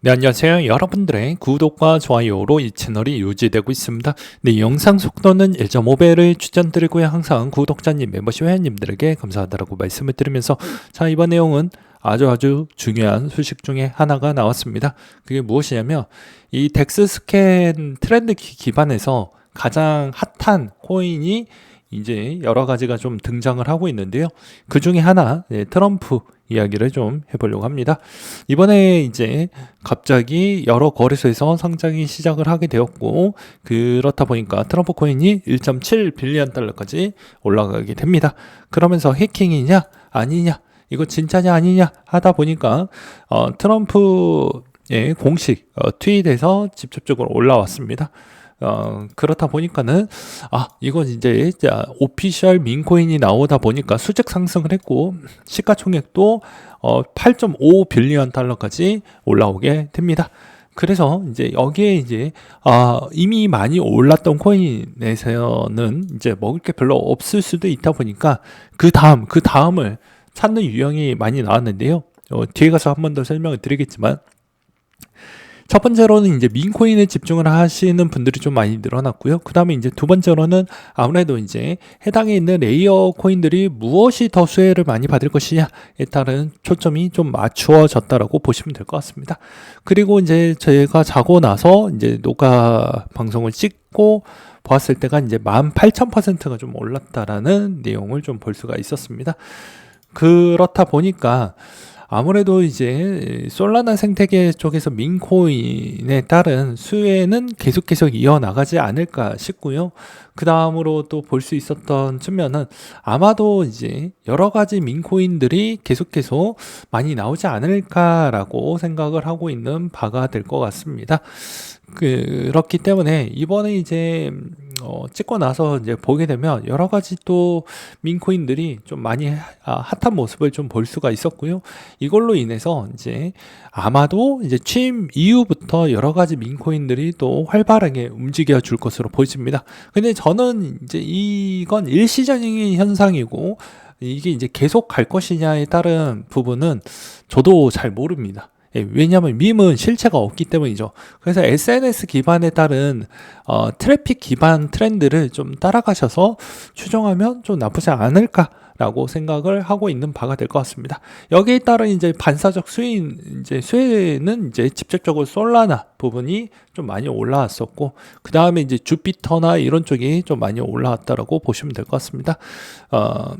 네, 안녕하세요. 여러분들의 구독과 좋아요로 이 채널이 유지되고 있습니다. 네, 영상 속도는 1.5배를 추천드리고요. 항상 구독자님, 멤버십 회원님들에게 감사하다라고 말씀을 드리면서 자, 이번 내용은 아주 아주 중요한 소식 중에 하나가 나왔습니다. 그게 무엇이냐면 이 덱스 스캔 트렌드 기- 기반에서 가장 핫한 코인이 이제 여러 가지가 좀 등장을 하고 있는데요. 그 중에 하나, 네, 트럼프 이야기를 좀 해보려고 합니다. 이번에 이제 갑자기 여러 거래소에서 상장이 시작을 하게 되었고, 그렇다 보니까 트럼프 코인이 1.7 빌리언 달러까지 올라가게 됩니다. 그러면서 해킹이냐, 아니냐, 이거 진짜냐, 아니냐 하다 보니까, 어, 트럼프의 공식 어, 트윗에서 직접적으로 올라왔습니다. 어, 그렇다 보니까는, 아, 이건 이제, 자, 오피셜 민코인이 나오다 보니까 수직 상승을 했고, 시가총액도, 어, 8.5 빌리언 달러까지 올라오게 됩니다. 그래서 이제 여기에 이제, 아, 이미 많이 올랐던 코인에서는 이제 먹을 게 별로 없을 수도 있다 보니까, 그 다음, 그 다음을 찾는 유형이 많이 나왔는데요. 어, 뒤에 가서 한 번 더 설명을 드리겠지만, 첫 번째로는 이제 민코인에 집중을 하시는 분들이 좀 많이 늘어났고요. 그 다음에 이제 두 번째로는 아무래도 이제 해당에 있는 레이어 코인들이 무엇이 더 수혜를 많이 받을 것이냐에 따른 초점이 좀 맞추어졌다라고 보시면 될 것 같습니다. 그리고 이제 제가 자고 나서 이제 녹화 방송을 찍고 보았을 때가 이제 18,000%가 좀 올랐다라는 내용을 좀 볼 수가 있었습니다. 그렇다 보니까 아무래도 이제 솔라나 생태계 쪽에서 민코인에 따른 수혜는 계속 계속 이어나가지 않을까 싶고요. 그 다음으로 또 볼 수 있었던 측면은 아마도 이제 여러 가지 민코인들이 계속 계속 많이 나오지 않을까라고 생각을 하고 있는 바가 될 것 같습니다. 그렇기 때문에 이번에 이제 어, 찍고 나서 이제 보게 되면 여러 가지 또 민코인들이 좀 많이 아, 핫한 모습을 좀 볼 수가 있었고요. 이걸로 인해서 이제 아마도 이제 취임 이후부터 여러 가지 민코인들이 또 활발하게 움직여 줄 것으로 보입니다. 근데 저는 이제 이건 일시적인 현상이고 이게 이제 계속 갈 것이냐에 따른 부분은 저도 잘 모릅니다. 예, 왜냐하면 밈은 실체가 없기 때문이죠. 그래서 SNS 기반에 따른 어, 트래픽 기반 트렌드를 좀 따라가셔서 추정하면 좀 나쁘지 않을까 라고 생각을 하고 있는 바가 될 것 같습니다. 여기에 따른 이제 반사적 수인 이제 수혜는 이제 직접적으로 솔라나 부분이 좀 많이 올라왔었고 그 다음에 이제 주피터나 이런 쪽이 좀 많이 올라왔다라고 보시면 될 것 같습니다. 어,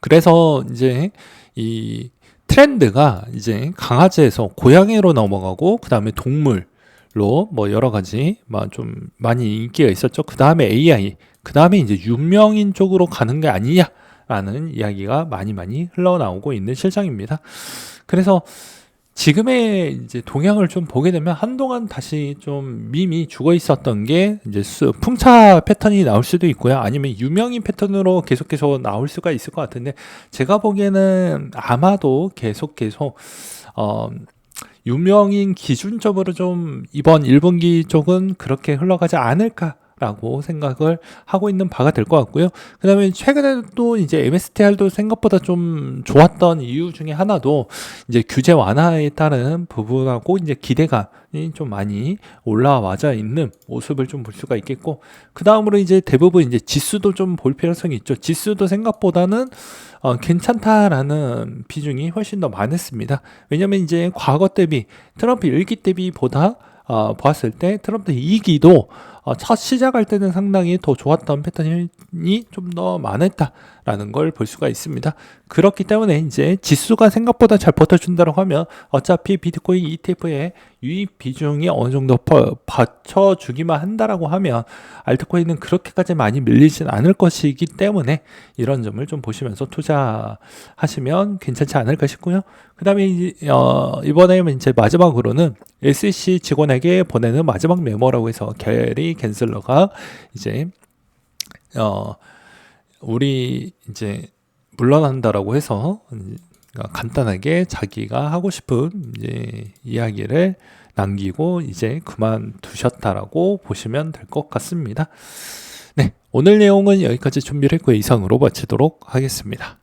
그래서 이제 이 트렌드가 이제 강아지에서 고양이로 넘어가고 그 다음에 동물 로 뭐 여러 가지 좀 많이 인기가 있었죠. 그 다음에 AI, 그 다음에 이제 유명인 쪽으로 가는 게 아니냐라는 이야기가 많이 많이 흘러나오고 있는 실정입니다. 그래서 지금의 이제 동향을 좀 보게 되면 한동안 다시 좀 밈이 죽어 있었던 게 이제 수, 풍차 패턴이 나올 수도 있고요. 아니면 유명인 패턴으로 계속해서 나올 수가 있을 것 같은데 제가 보기에는 아마도 계속 계속 어 유명인 기준적으로 좀 이번 1분기 쪽은 그렇게 흘러가지 않을까 라고 생각을 하고 있는 바가 될 것 같고요. 그 다음에 최근에 또 이제 MSTR도 생각보다 좀 좋았던 이유 중에 하나도 이제 규제 완화에 따른 부분하고 이제 기대감이 좀 많이 올라와져 있는 모습을 좀 볼 수가 있겠고, 그 다음으로 이제 대부분 이제 지수도 좀 볼 필요성이 있죠. 지수도 생각보다는 어, 괜찮다라는 비중이 훨씬 더 많았습니다. 왜냐면 이제 과거 대비 트럼프 1기 대비보다 어, 보았을 때 트럼프 2기도 어, 첫 시작할 때는 상당히 더 좋았던 패턴이 좀 더 많았다 라는 걸 볼 수가 있습니다. 그렇기 때문에 이제 지수가 생각보다 잘 버텨준다고 하면 어차피 비트코인 ETF의 유입 비중이 어느 정도 받쳐주기만 한다라고 하면 알트코인은 그렇게까지 많이 밀리진 않을 것이기 때문에 이런 점을 좀 보시면서 투자하시면 괜찮지 않을까 싶고요. 그 다음에 어, 이번에 이제 마지막으로는 SEC 직원에게 보내는 마지막 메모라고 해서 게리 겐슬러가 이제 어 우리 이제 물러난다라고 해서 간단하게 자기가 하고 싶은 이제 이야기를 남기고 이제 그만두셨다라고 보시면 될 것 같습니다. 네, 오늘 내용은 여기까지 준비를 했고 이상으로 마치도록 하겠습니다.